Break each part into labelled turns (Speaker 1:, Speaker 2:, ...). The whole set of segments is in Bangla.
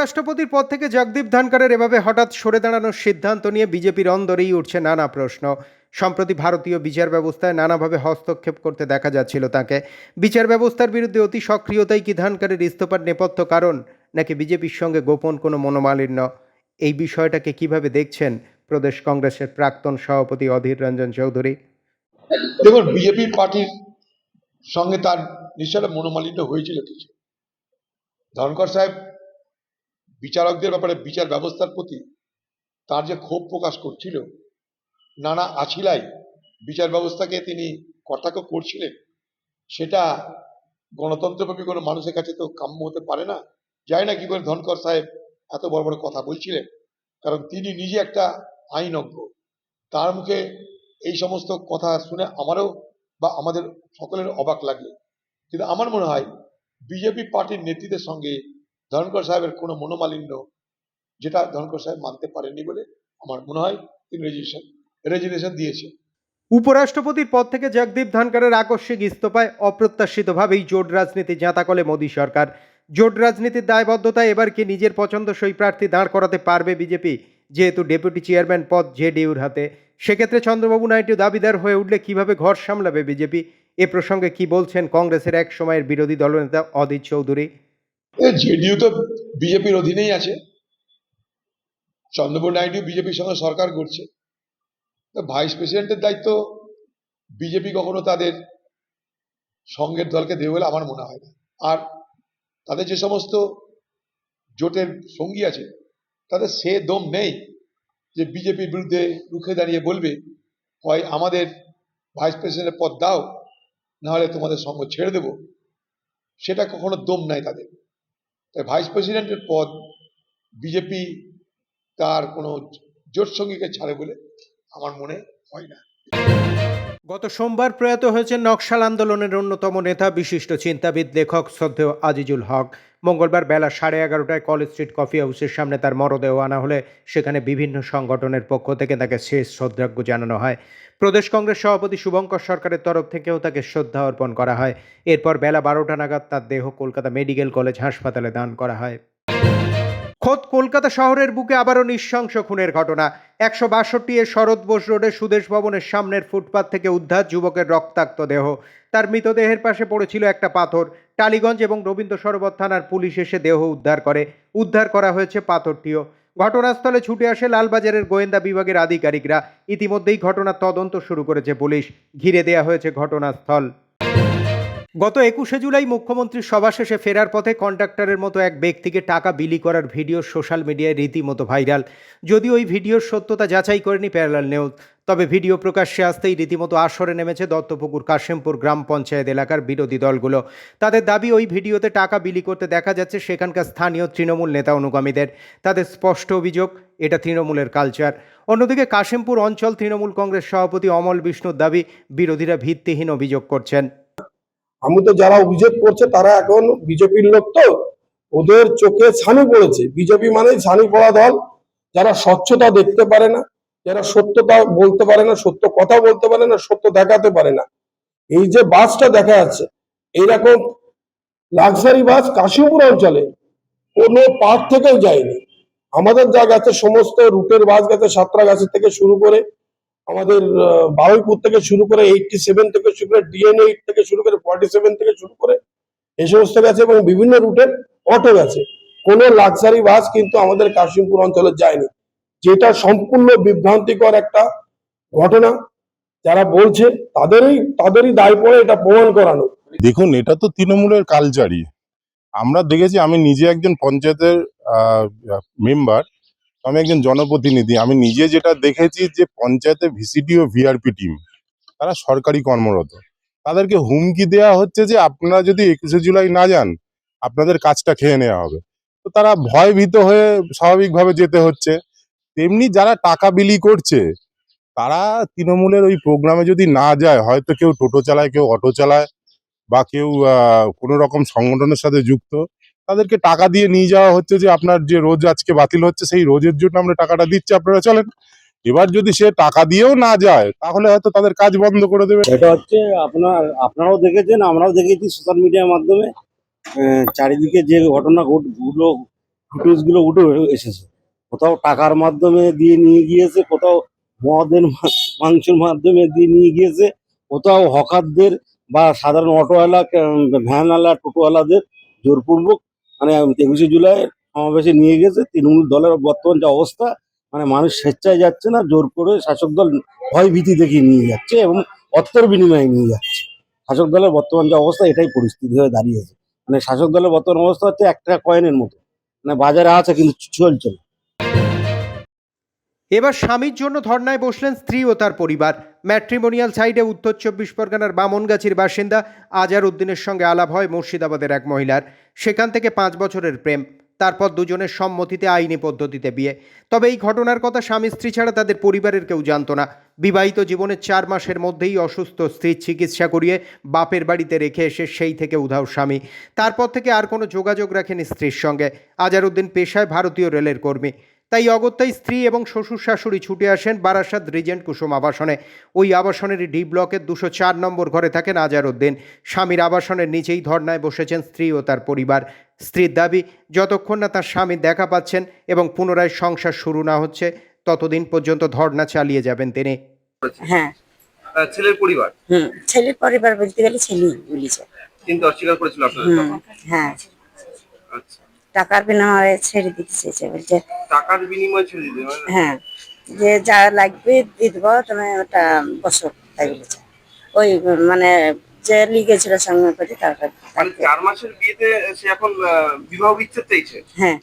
Speaker 1: উপরাষ্ট্রপতির পদ থেকে জগদীপ ধনকরের এভাবে হঠাৎ সরে দাঁড়ানোর সিদ্ধান্ত নিয়ে বিজেপির অন্দরেই উঠছে নানা প্রশ্ন। সম্প্রতি ভারতীয় বিচার ব্যবস্থায় নানাভাবে হস্তক্ষেপ করতে দেখা যাচ্ছিল তাকে। বিচার ব্যবস্থার বিরুদ্ধে অতি সক্রিয়তাই কি ধনকরের ইস্তফার নেপথ্য কারণ, নাকি বিজেপির সঙ্গে গোপন কোনো মনোমালিন্য? এই বিষয়টাকে কীভাবে দেখছেন প্রদেশ কংগ্রেসের প্রাক্তন সভাপতি অধীর রঞ্জন চৌধুরী?
Speaker 2: দেখুন, বিজেপি পার্টির সঙ্গে তার নিশ্চয় মনোমালিন্য হয়েছিল কিছু। ধনকর সাহেব বিচারকদের ব্যাপারে বিচার ব্যবস্থার প্রতি তার যে ক্ষোভ প্রকাশ করছিল, নানা আছিলাই বিচার ব্যবস্থাকে তিনি কর্তাক্ষ করছিলেন, সেটা গণতন্ত্রপ্রেমী কোনো মানুষের কাছে তো কাম্য হতে পারে না। যাই না কি করে ধনকর সাহেব এত বড় বড় কথা বলছিলেন, কারণ তিনি নিজে একটা আইনজ্ঞ তার মুখে এই সমস্ত কথা শুনে আমারও বা আমাদের সকলের অবাক লাগে কিন্তু আমার মনে হয়, বিজেপি পার্টির নেতৃত্বের সঙ্গে ধনকর সাহেবের কোনো মনোমালিন্য যেটা ধনকর সাহেব মানতে পারেননি বলে আমার মনে হয় তিনি রেজিস্ট্রেশন রেজিগনেশন দিয়েছেন
Speaker 1: উপরাষ্ট্রপতির পদ থেকে জগদীপ ধনকরের আকস্মিক ইস্তফায় অপ্রত্যাশিতভাবেই জোট রাজনীতি জাঁতা কলে মোদী সরকার। জোট রাজনীতির দায়বদ্ধতায় এবার কি নিজের পছন্দসই প্রার্থী দাঁড় করাতে পারবে বিজেপি? যেহেতু ডেপুটি চেয়ারম্যান পদ জেডিইউর হাতে। সেক্ষেত্রে চন্দ্রবাবু নাইডু দাবিদার হয়ে উঠলে কীভাবে ঘর সামলাবে বিজেপি? এ প্রসঙ্গে কি বলছেন কংগ্রেসের এক সময়ের বিরোধী দলনেতা অদিত চৌধুরী?
Speaker 2: জেডিইউ তো বিজেপির অধীনেই আছে। চন্দ্রবাবু নাইডু বিজেপির সঙ্গে সরকার করছে তো ভাইস প্রেসিডেন্টের দায়িত্ব বিজেপি কখনো তাদের সঙ্গের দলকে দেবে বলে আমার মনে হয় না। আর তাদের যে সমস্ত জোটের সঙ্গী আছে, তাদের সে দম নেই যে বিজেপির বিরুদ্ধে রুখে দাঁড়িয়ে বলবে, হয় আমাদের ভাইস প্রেসিডেন্টের পদ দাও, নাহলে তোমাদের সঙ্গ ছেড়ে দেব। সেটা কখনো দম নাই তাদের। তাই ভাইস প্রেসিডেন্টের পদ বিজেপি তার কোনো জোট সঙ্গীকে ছাড়ে বলে আমার মনে হয় না।
Speaker 1: গত সোমবার প্রয়াত হয়েছেন নকশাল আন্দোলনের অন্যতম নেতা, বিশিষ্ট চিন্তাবিদ, লেখক শ্রদ্ধেয় আজিজুল হক। মঙ্গলবার বেলা সাড়ে এগারোটায় কলেজ স্ট্রিট কফি হাউসের সামনে তার মরদেহ আনা হলে সেখানে বিভিন্ন সংগঠনের পক্ষ থেকে তাকে শেষ শ্রদ্ধাজ্ঞ জানানো হয়। প্রদেশ কংগ্রেস সভাপতি শুভঙ্কর সরকারের তরফ থেকেও তাকে শ্রদ্ধা অর্পণ করা হয়। এরপর বেলা বারোটা নাগাদ তার দেহ কলকাতা মেডিকেল কলেজ হাসপাতালে দান করা হয়। খোদ কলকাতা শহরের বুকে আবারও নৃশংস খুনের ঘটনা। একশো বাষট্টি এ শরৎ বোস রোডে সুদেশ ভবনের সামনের ফুটপাত থেকে উদ্ধার যুবকের রক্তাক্ত দেহ। তার মৃতদেহের পাশে পড়েছিল একটা পাথর। টালিগঞ্জ এবং রবীন্দ্র সরোবর থানার পুলিশ এসে দেহ উদ্ধার করে। উদ্ধার করা হয়েছে পাথরটিও। ঘটনাস্থলে ছুটে আসে লালবাজারের গোয়েন্দা বিভাগের আধিকারিকরা। ইতিমধ্যেই ঘটনার তদন্ত শুরু করেছে পুলিশ। ঘিরে দেয়া হয়েছে ঘটনাস্থল। গত একুশে জুলাই মুখ্যমন্ত্রীর সভা শেষে ফেরার পথে কন্ডাক্টরের মতো এক ব্যক্তিকে টাকা বিলি করার ভিডিও সোশ্যাল মিডিয়ায় রীতিমতো ভাইরাল। যদিও ওই ভিডিওর সত্যতা যাচাই করেনি প্যারালাল নিউজ, তবে ভিডিও প্রকাশ্যে আসতেই রীতিমতো আসরে নেমেছে দত্তপুকুর কাশিমপুর গ্রাম পঞ্চায়েত এলাকার বিরোধী দলগুলো। তাদের দাবি, ওই ভিডিওতে টাকা বিলি করতে দেখা যাচ্ছে সেখানকার স্থানীয় তৃণমূল নেতা অনুগামীদের। তাদের স্পষ্ট অভিযোগ, এটা তৃণমূলের কালচার। অন্যদিকে কাশিমপুর অঞ্চল তৃণমূল কংগ্রেস সভাপতি অমল বিষ্ণুর দাবি, বিরোধীরা ভিত্তিহীন অভিযোগ করছেন।
Speaker 3: আমি তো যারা অভিযোগ করছে তারা এখন বিজেপির লোক তো, ওদের চোখে ছানি পড়েছে। বিজেপি মানেই ছানি পড়া দল। যারা স্বচ্ছতা দেখতে পারে না, যারা সত্যতা বলতে পারে না, সত্য কথা বলতে পারে না, সত্য দেখাতে পারে না। এই যে বাসটা দেখা যাচ্ছে, এইরকম লাক্সারি বাস কাশিমপুর অঞ্চলে কোনো পার্ক থেকেও যায়নি। আমাদের যা গেছে, সমস্ত রুটের বাস গেছে, সাঁতরাগাছি থেকে শুরু করে আমাদের বারুইপুর থেকে শুরু করে এইটটি সেভেন থেকে শুরু করে ডিএন এইট থেকে শুরু করে ফর্টি সেভেন থেকে শুরু করে এই সমস্ত গেছে এবং বিভিন্ন রুটের অটো গেছে। কোনো লাক্সারি বাস কিন্তু আমাদের কাশিমপুর অঞ্চলে যায়নি। যেটা সম্পূর্ণ বিভ্রান্তিকর একটা ঘটনা। যারা বলছে, তাদেরই তাদেরই দায় পড়ে এটা প্রমাণ করানো।
Speaker 4: দেখুন, এটা তো তৃণমূলের কালচারই। আমরা দেখেছি, আমি নিজে একজন পঞ্চায়েতের মেম্বার আমি একজন জনপ্রতিনিধি, আমি নিজে যেটা দেখেছি যে পঞ্চায়েতে ভিসিডি ও ভিআরপি টিম তারা সরকারি কর্মরত। তাদেরকে হুমকি দেওয়া হচ্ছে যে আপনারা যদি একুশে জুলাই না যান, আপনাদের কাজটা খেয়ে নেওয়া হবে। তো তারা ভয়ভীত হয়ে স্বাভাবিকভাবে যেতে হচ্ছে। তেমনি যারা টাকা বিলি করছে, তারা তৃণমূলের ওই প্রোগ্রামে যদি না যায়, হয়তো কেউ টোটো চালায়, কেউ অটো চালায়, বা কেউ কোনো রকম সংগঠনের সাথে যুক্ত তাদেরকে টাকা দিয়ে নিয়ে যাওয়া হচ্ছে যে আপনার যে রোজ আজকে বাতিল হচ্ছে, সেই রোজের জন্য আমরা টাকাটা দিচ্ছি। আপনারা চলেন। এবার যদি সে টাকা দিয়েও না যায়, তাহলে হয়তো তাদের কাজ বন্ধ করে দেবে।
Speaker 5: এটা হচ্ছে আপনার, আপনারাও দেখেছেন, আমরাও দেখেছি সোশ্যাল মিডিয়ার মাধ্যমে চারিদিকে যে ঘটনা ঘট- ঘটলো ফুটেজগুলো উঠে এসেছে। কোথাও টাকার মাধ্যমে দিয়ে নিয়ে গিয়েছে, কোথাও মদের মাংসের মাধ্যমে দিয়ে নিয়ে গিয়েছে, কোথাও হকারদের বা সাধারণ অটোওয়ালা ভ্যানওয়ালা টোটোওয়ালাদের জোরপূর্বক মানে একুশে জুলাই সমাবেশে নিয়ে গেছে। তৃণমূল দলের বর্তমান যে অবস্থা মানে মানুষ স্বেচ্ছায় যাচ্ছে না, জোর করে শাসক দল ভয় ভীতি দেখিয়ে নিয়ে যাচ্ছে এবং অর্থের বিনিময়ে নিয়ে যাচ্ছে। শাসক দলের বর্তমান যে অবস্থা, এটাই পরিস্থিতি হয়ে দাঁড়িয়েছে। মানে শাসক দলের বর্তমান অবস্থা হচ্ছে একটা কয়েনের মতো। মানে বাজারে আছে কিন্তু চলছে না।
Speaker 1: এবার স্বামীর জন্য ধর্নায় বসলেন স্ত্রী ও তার পরিবার। ম্যাট্রিমোনিয়াল সাইডে উত্তর চব্বিশ পরগনার বামনগাছির বাসিন্দা আজার উদ্দিনের সঙ্গে আলাপ হয় মুর্শিদাবাদের এক মহিলার। সেখান থেকে পাঁচ বছরের প্রেম। তারপর দুজনের সম্মতিতে আইনি পদ্ধতিতে বিয়ে। তবে এই ঘটনার কথা স্বামী স্ত্রী ছাড়া তাদের পরিবারের কেউ জানতো না। বিবাহিত জীবনের চার মাসের মধ্যেই অসুস্থ স্ত্রীর চিকিৎসা করিয়ে বাপের বাড়িতে রেখে এসে সেই থেকে উধাও স্বামী। তারপর থেকে আর কোনো যোগাযোগ রাখেনি স্ত্রীর সঙ্গে। আজারউদ্দিন পেশায় ভারতীয় রেলের কর্মী। তাই অগত্যাই স্ত্রী এবং শ্বশুর শাশুড়ি ছুটে আসেন বারাসাত রিজেন্ট কুসুম আবাসনে। ওই আবাসনের ডি ব্লকের দুশো চার নম্বর ঘরে থাকেন আজারউদ্দিন। স্বামীর আবাসনের নিচেই ধর্নায় বসেছেন স্ত্রী ও তার পরিবার। স্ত্রীর দাবি যতক্ষণ না তার স্বামী দেখা পাচ্ছেন এবং পুনরায় সংসার শুরু না হচ্ছে ততদিন পর্যন্ত ধর্না চালিয়ে যাবেন তিনি।
Speaker 6: হ্যাঁ।
Speaker 7: ছেলের পরিবার?
Speaker 6: হুম ছেলের পরিবার বলতে গেলে ছেলেই বলেছে
Speaker 7: কিন্তু অস্বীকার করেছিল তখন।
Speaker 6: হ্যাঁ।
Speaker 7: আচ্ছা।
Speaker 6: টাকার বিনিময়ে ছেড়ে দিতে চেয়েছে বলছে
Speaker 7: টাকার বিনিময়ে ছেড়ে দিতে মানে?
Speaker 6: হ্যাঁ যে যা লাগবে দিয়ে দেবো তুমি ওটা বসো তাই বলেছে। ওই মানে যে লিগেছিল সঙ্গে করে তারপর
Speaker 7: মানে চার মাসের বিয়েতে সে এখন বিবাহ বিচ্ছেদ চাইছে?
Speaker 6: হ্যাঁ।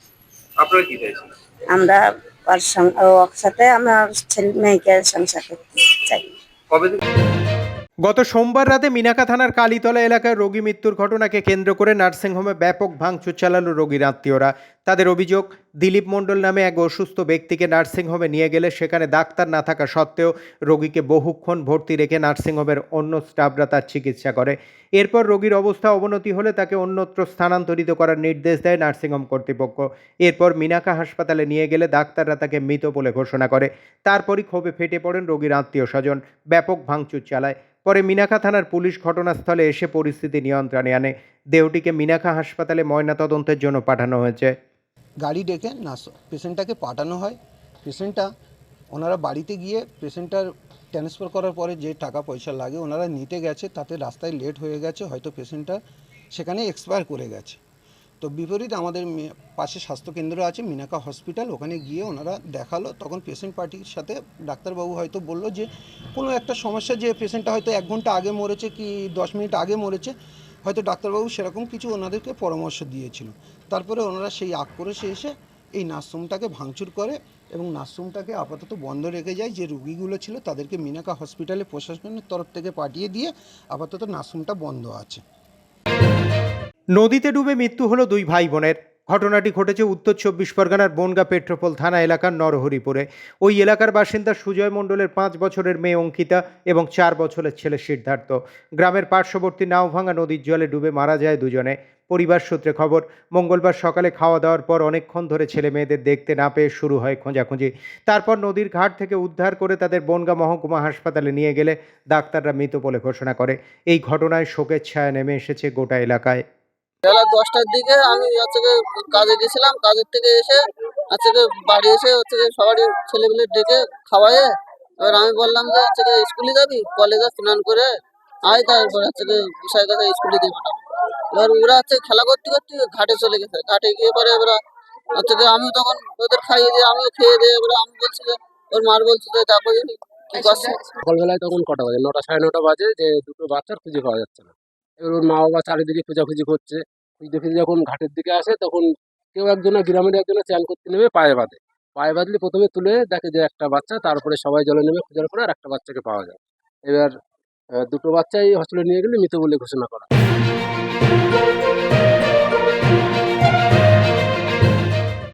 Speaker 7: আপনারা কি চাইছেন?
Speaker 6: আমরা ওর সাথে আমার ছেলে মেয়েকে সংসার করতে চাই।
Speaker 7: কবে
Speaker 1: গত সোমবার রাতে মিনাকা থানার কালীতলা এলাকায় রোগী মৃত্যুর ঘটনাকে কেন্দ্র করে নার্সিংহোমে ব্যাপক ভাঙচুর চালালো রোগীর আত্মীয়রা। তাদের অভিযোগ, দিলীপ মণ্ডল নামে এক অসুস্থ ব্যক্তিকে নার্সিংহোমে নিয়ে গেলে সেখানে ডাক্তার না থাকা সত্ত্বেও রোগীকে বহুক্ষণ ভর্তি রেখে নার্সিংহোমের অন্য স্টাফরা তার চিকিৎসা করে। এরপর রোগীর অবস্থা অবনতি হলে তাকে অন্যত্র স্থানান্তরিত করার নির্দেশ দেয় নার্সিংহোম কর্তৃপক্ষ। এরপর মিনাকা হাসপাতালে নিয়ে গেলে ডাক্তাররা তাকে মৃত বলে ঘোষণা করে। তারপরই ক্ষোভে ফেটে পড়েন রোগীর আত্মীয় স্বজন ব্যাপক ভাঙচুর চালায়। পরে মিনাখা থানার পুলিশ ঘটনাস্থলে এসে পরিস্থিতি নিয়ন্ত্রণে আনে। দেহটিকে মিনাখা হাসপাতালে ময়নাতদন্তের জন্য পাঠানো হয়েছে।
Speaker 8: গাড়ি ডেকে নার্স, পেশেন্টটাকে পাঠানো হয়। পেশেন্টটা, ওনারা বাড়িতে গিয়ে পেশেন্টটার ট্রান্সফার করার পরে যে টাকা পয়সা লাগে, ওনারা নিতে গেছে, তাতে রাস্তায় লেট হয়ে গেছে, হয়তো পেশেন্টটা সেখানে এক্সপায়ার করে গেছে। তো বিপরীত আমাদের পাশে স্বাস্থ্যকেন্দ্র আছে, মিনাকা হসপিটাল, ওখানে গিয়ে ওনারা দেখাল, তখন পেশেন্ট পার্টির সাথে ডাক্তারবাবু হয়তো বলল যে, কোনো একটা সমস্যা যে পেশেন্টটা হয়তো এক ঘণ্টা আগে মরেছে কি দশ মিনিট আগে মরেছে, হয়তো ডাক্তারবাবু সেরকম কিছু ওনাদেরকে পরামর্শ দিয়েছিল। তারপরে ওনারা সেই আক্রোশে এসে এই নার্সরুমটাকে ভাঙচুর করে এবং নার্সরুমটাকে আপাতত বন্ধ রেখে যায়, যে রুগীগুলো ছিল তাদেরকে মিনাকা হসপিটালে প্রশাসনের তরফ থেকে পাঠিয়ে দিয়ে আপাতত নার্সরুমটা বন্ধ আছে।
Speaker 1: নদীতে ডুবে মৃত্যু হলো দুই ভাই বোনের ঘটনাটি ঘটেছে উত্তর চব্বিশ পরগনার বনগা পেট্রোপোল থানা এলাকার নরহরিপুরে। ওই এলাকার বাসিন্দা সুজয় মণ্ডলের পাঁচ বছরের মেয়ে অঙ্কিতা এবং চার বছরের ছেলে সিদ্ধার্থ। গ্রামের পার্শ্ববর্তী নাওভাঙা নদীর জলে ডুবে মারা যায় দুজনে। পরিবার সূত্রে খবর, মঙ্গলবার সকালে খাওয়া দাওয়ার পর অনেকক্ষণ ধরে ছেলে মেয়েদের দেখতে না পেয়ে শুরু হয় খোঁজাখুঁজি। তারপর নদীর ঘাট থেকে উদ্ধার করে তাদের বনগা মহকুমা হাসপাতালে নিয়ে গেলে ডাক্তাররা মৃত বলে ঘোষণা করে। এই ঘটনায় শোকের ছায়া নেমে এসেছে গোটা এলাকায়।
Speaker 9: বেলা দশটার দিকে আমি হচ্ছে কাজে গেছিলাম, কাজের থেকে এসে হচ্ছে বাড়ি এসে হচ্ছে সবারই ছেলেগুলো ডেকে খাওয়ায়ে এবার আমি বললাম যে হচ্ছে স্কুলে যাবি? কলেজে স্নান করে আয়, তারপর হচ্ছে বিষয় কথা স্কুলে দিয়ে এবার ওরা হচ্ছে খেলা করতে করতে ঘাটে চলে গেছে। ঘাটে গিয়ে পরে এবার হচ্ছে আমি তখন ওদের খাইয়ে দিয়ে, আমিও খেয়ে দিয়ে এবার আমি বলছি যে, ওর মার বলছি যে কি
Speaker 5: সকালবেলায় তখন কটা বাজে? নটা সাড়ে নটা বাজে যে দুটো বাচ্চার খুঁজে পাওয়া যাচ্ছে না। এবার ওর মা বাবা চারিদিকে খোঁজাখুঁজি করছে। খুঁজতে ফিরে যখন ঘাটের দিকে আসে, তখন কেউ একজনে গ্রামের একজনে চান করতে নেবে পায়ে বাঁধে। পায়ে বাঁধলে প্রথমে তুলে দেখে যে একটা বাচ্চা, তারপরে সবাই জলে নেবে খোঁজার পরে আর একটা বাচ্চাকে পাওয়া যায়। এবার দুটো বাচ্চাই হসপিটালে নিয়ে গেলে মৃত বলে ঘোষণা করা।